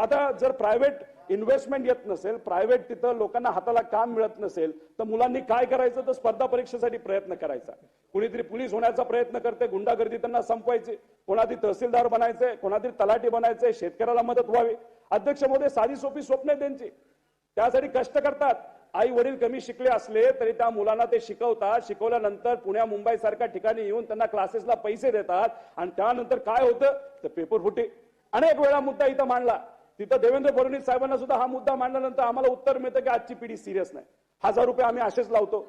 आता जर private investment येत नसेल प्रायव्हेट तिथं लोकांना हाताला काम मिळत नसेल तर मुलांनी काय करायचं? तर स्पर्धा परीक्षेसाठी प्रयत्न करायचा. कुणीतरी पोलीस होण्याचा प्रयत्न करते गुंडागर्दी त्यांना संपवायची. कोणातरी तहसीलदार बनायचंय कोणातरी तलाठी बनायचंय शेतकऱ्याला मदत व्हावी. अध्यक्ष मोदी साधी सोपी स्वप्न आहे त्यांची. त्यासाठी कष्ट करतात. आई वडील कमी शिकले असले तरी त्या मुलांना ते शिकवतात. शिकवल्यानंतर पुण्या मुंबई सारख्या ठिकाणी येऊन त्यांना क्लासेसला पैसे देतात. आणि त्यानंतर काय होतं? तर पेपर फुटे. अनेक वेळा मुद्दा इथं मांडला. तिथं देवेंद्र फडणवीस साहेबांना सुद्धा हा मुद्दा मांडल्यानंतर आम्हाला उत्तर मिळतं की आजची पिढी सिरियस नाही. हजार रुपये आम्ही असेच लावतो.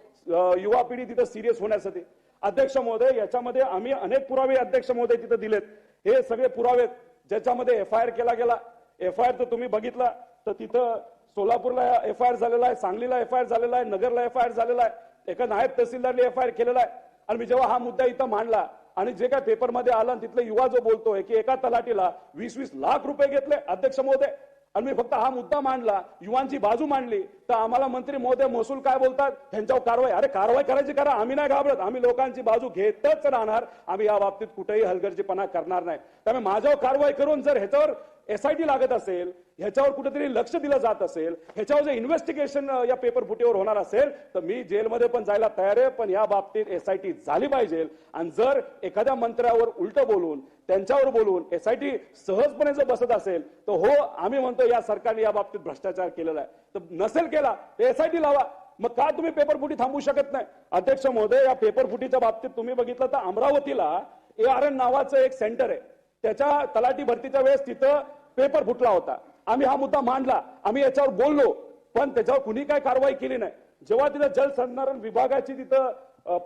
युवा पिढी तिथं सिरियस होण्यासाठी. अध्यक्ष महोदय याच्यामध्ये आम्ही अनेक पुरावे अध्यक्ष महोदय तिथं दिलेत. हे सगळे पुरावे ज्याच्यामध्ये एफ आय आर केला गेला. एफ आय आर तर तुम्ही बघितला. तर तिथं सोलापूरला एफ आय आर झालेला आहे सांगलीला एफ आय आर झालेला आहे नगरला एफ आय आर झालेला आहे. एका नायब तहसीलदारने एफ आय आर केलेला आहे. आणि मी जेव्हा हा मुद्दा इथं मांडला आणि जे काय पेपरमध्ये आलं आणि तिथला युवा जो बोलतोय की एका तलाटीला वीस वीस लाख रुपये घेतले अध्यक्ष महोदय. आणि मी फक्त हा मुद्दा मांडला युवांची बाजू मांडली तर आम्हाला मंत्री महोदय महसूल काय बोलतात त्यांच्यावर कारवाई अरे कारवाई करायची करा आम्ही नाही घाबरत आम्ही लोकांची बाजू घेतच राहणार आम्ही या बाबतीत कुठेही हलगर्जीपणा करणार नाही. त्यामुळे माझ्यावर कारवाई करून जर ह्याच्यावर एसआयटी लागत असेल ह्याच्यावर कुठेतरी लक्ष दिलं जात असेल ह्याच्यावर जे इन्व्हेस्टिगेशन या पेपर फुटीवर होणार असेल तर मी जेलमध्ये पण जायला तयार आहे पण या बाबतीत एसआयटी झाली पाहिजे. आणि जर एखाद्या मंत्र्यावर उलट बोलून त्यांच्यावर बोलून एसआयटी सहजपणे जर बसत असेल तर हो आम्ही म्हणतो या सरकारने या बाबतीत भ्रष्टाचार केलेला आहे. तर नसेल केला तर एसआयटी लावा. मग का तुम्ही पेपर फुटी थांबवू शकत नाही? अध्यक्ष महोदय या पेपर फुटीच्या बाबतीत तुम्ही बघितलं तर अमरावतीला ए आर एन नावाचं एक सेंटर आहे. त्याच्या तलाठी भरतीच्या वेळेस तिथं पेपर फुटला होता. आम्ही हा मुद्दा मांडला. आम्ही याच्यावर बोललो पण त्याच्यावर कुणी काय कारवाई केली नाही. जेव्हा तिथं जलसंधारण विभागाची तिथं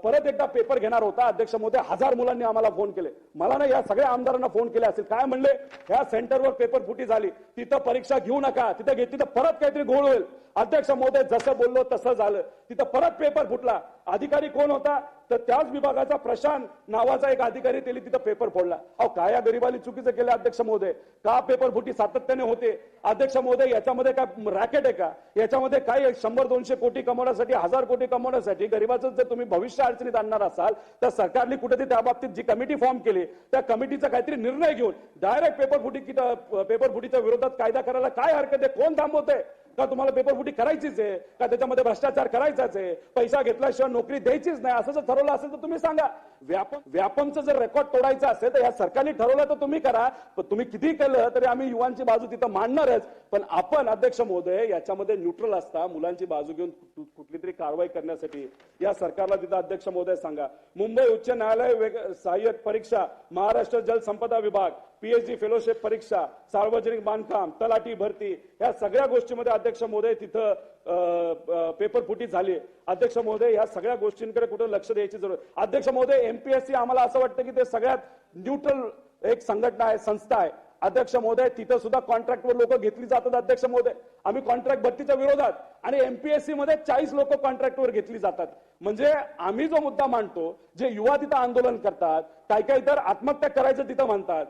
परत एकदा पेपर घेणार होता अध्यक्ष मोदी हजार मुलांनी आम्हाला फोन केले. मला ना या सगळ्या आमदारांना फोन केले असेल काय म्हणले? ह्या सेंटरवर पेपर फुटी झाली. तिथं परीक्षा घेऊ नका. तिथं घेतली तर परत काहीतरी गोळ होईल. अध्यक्ष मोदय जसं बोललो तसं झालं. तिथं परत पेपर फुटला. अधिकारी कोण होता? तर त्याच विभागाचा प्रशांत नावाचा एक अधिकारी त्याने तिथं पेपर फोडला. अहो काय या गरीबाली चुकीचं केलं अध्यक्ष महोदय? का पेपर फुटी सातत्याने होते? अध्यक्ष महोदय याच्यामध्ये काय रॅकेट आहे का? याच्यामध्ये काय शंभर दोनशे कोटी कमवण्यासाठी हजार कोटी कमवण्यासाठी गरीबाचं जर तुम्ही भविष्य अडचणीत आणणार असाल तर सरकारने कुठेतरी त्या बाबतीत जी कमिटी फॉर्म केली त्या कमिटीचा काहीतरी निर्णय घेऊन डायरेक्ट पेपर फुटी पेपर फुटीच्या विरोधात कायदा करायला काय हरकत आहे? कोण थांबवतंय? का तुम्हाला पेपर फुटी करायचीच आहे? का त्याच्यामध्ये भ्रष्टाचार करायचाच आहे? पैसा घेतल्याशिवाय नोकरी द्यायचीच नाही. असं जर ठरवलं असेल तर तुम्ही सांगा. व्यापम व्यापमचं जर रेकॉर्ड तोडायचं असेल तर या सरकारने ठरवलं तर तुम्ही करा. पण तुम्ही किती केलं तरी आम्ही युवांची बाजू तिथं मांडणारच. पण आपण अध्यक्ष महोदय याच्यामध्ये न्यूट्रल असता मुलांची बाजू घेऊन कुठली तरी कारवाई करण्यासाठी या सरकारला तिथं अध्यक्ष महोदय सांगा. मुंबई उच्च न्यायालय सहाय्यक परीक्षा महाराष्ट्र जलसंपदा विभाग पीएचडी फेलोशिप परीक्षा सार्वजनिक बांधकाम तलाठी भरती या सगळ्या गोष्टीमध्ये अध्यक्ष महोदय तिथं पेपर फुटी झाली. अध्यक्ष महोदय या सगळ्या गोष्टींकडे कुठं लक्ष द्यायची जरूर. अध्यक्ष महोदय एमपीएससी आम्हाला असं वाटतं की ते सगळ्यात न्यूट्रल एक संघटना आहे संस्था आहे. अध्यक्ष महोदय तिथं सुद्धा कॉन्ट्रॅक्टवर लोक घेतली जातात अध्यक्ष महोदय. आम्ही कॉन्ट्रॅक्ट भरतीच्या विरोधात आणि एमपीएससी मध्ये चाळीस लोक कॉन्ट्रॅक्टवर घेतली जातात. म्हणजे आम्ही जो मुद्दा मांडतो जे युवा तिथं आंदोलन करतात काही काही तर आत्महत्या करायचं तिथं म्हणतात